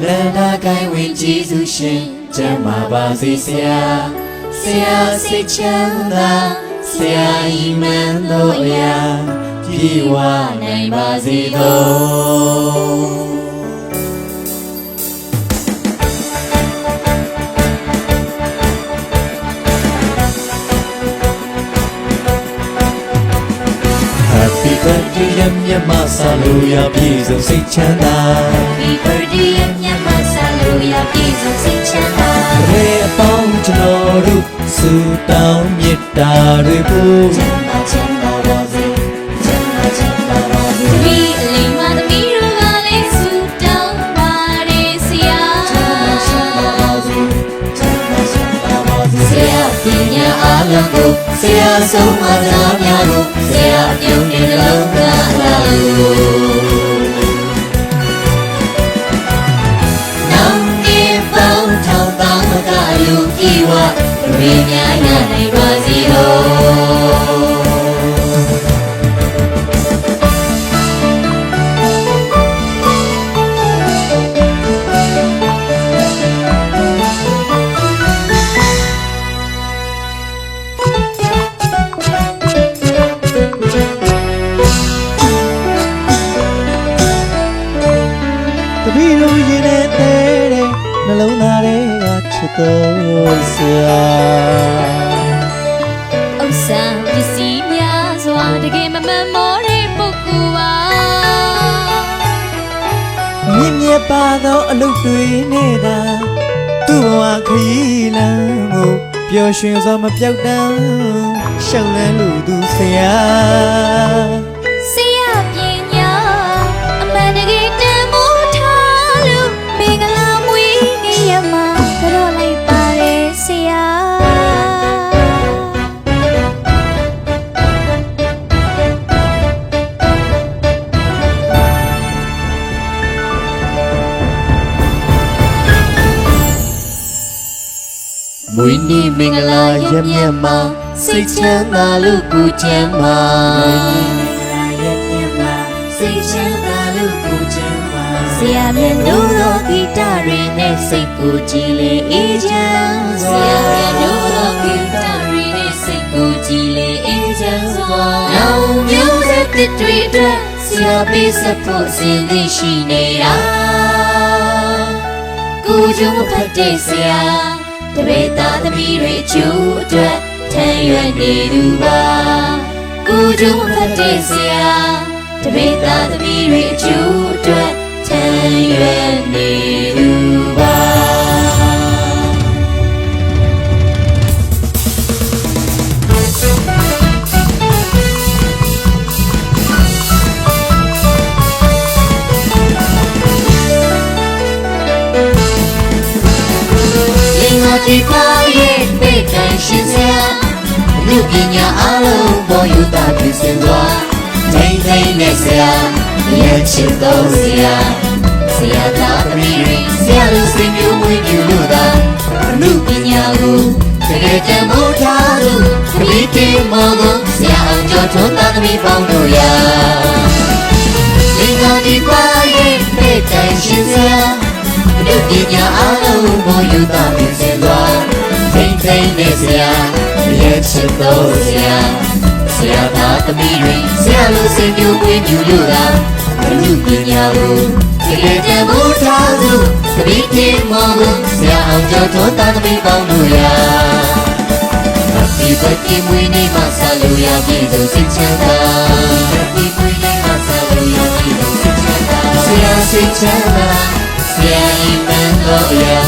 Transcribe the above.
လန္ဒကိုင်းဝင်ကျေးဇူးရှင်ကျမ်းမာပါစေဆရာဆရာစိတ်ချမ်းသာဆရာဤမှန်သောအရာပြေဝနိုင်ပါစေသော မြတ်မဆာလို့ရပြည့်စုံစိတ်ချမ်းသာ Happy birthday ညမဆာလို့ရပြည့်စုံစိတ်ချမ်းသာရေအပေါင်းကျွန်တော်တို့ဆုတောင်းမေတ္တာတွေပို့ ချမ်းသာချမ်းသာ ညာအားလုံးကိုဆရာဆုံးမသားများကိုဆရာပြုံးတဲ့လုံးကလာလို့နောင်နေပေါင်းထောင်ပေါင်းကလူပြေဝရင်းများရနိုင်ပါစေလို့ ပည့်တို့ရင်နဲ့တဲ့တဲ့နှလုံးသားတွေကချစ်တော်ဆရာဥစ္စာပစ္စည်းများစွာတကယ်မမန်မောတဲ့ပုဂ္ဂိုလ်ပါမြင့်မြတ်ပါသောအလုပ်တွေနဲ့သာသူ့ဘဝခရီးလမ်းကိုပျော်ရွှင်စွာမပြောက်တမ်းရှောက်လန်းလူသူဆရာ မွေးနေ့မင်္ဂလာရမြတ်မှာစိတ်ချမ်းသာလို့ကိုချမ်းပါစိတ်ချမ်းသာလို့ကိုချမ်းပါဆရာမြတ်တို့သောဂီတတွေနဲ့စိတ်ကိုကြည်လေအေးချမ်းဆရာမြတ်တို့သောဂီတတွေနဲ့စိတ်ကိုကြည်လေအေးချမ်းစွာနောင်မျိုးဆက်သစ်တွေအတွက်ဆရာပေးစဖို့အစဉ်သိရှိနေတာကိုကြုံဖတ်တဲ့ဆရာ တပည့်သားသမီးတွေအကျိုးအတွက်ထမ်းရွက်နေသူပါကိုကြုံဖတ်တဲ့ဆရာတပိသားသမီးတွေအကျိုးအတွက်ထမ်းရွက်နေသူ လင်္ကာတိပါရဲ့ပေတန်ရှင်စရာလူပညာအလုံးပေါ်ယူတာပြင်ဆင်သွားထိန်ထိန်နဲ့ဆရာရဲ့ချစ်တော်ဆရာဆရာသားသမီးတွေဆရာလူစင်မျိုးမွေးပြလို့သာလူပညာကိုတကယ်တမ်းမို့ထားလို့ခလီတေမောကိုဆရာအောင်ကျော်ထွန်းသားသမီးပေါင်းတို့ရာလင်္ကာတိပါရဲ့ပေတန်ရှင်စရာလူပညာအလုံးပေါ်ယူတာပြင်ဆင်သွား ထိန်ထိန်နဲ့ဆရာရဲ့ချစ်တော်ဆရာဆရာသားသမီးတွေဆရာလိုစင်မျိုးဝင်းပြူလို့သာဘလူပညာကိုတကယ်တမ်းမို့ထားသူသတိတင်မောကိုဆရာအောင်ကျော်တော်သားသမီးပေါင်းတို့ရာ Happy birthday မွေးနေ့မှာဆာလို့ရပြီလို့စိတ်ချမ်းသာ Happy မွေးနေ့မှာဆာလို့ရပြီလို့စိတ်ချမ်းသာဆရာစိတ်ချမ်းသာဆရာဤမှန်တော်ရာ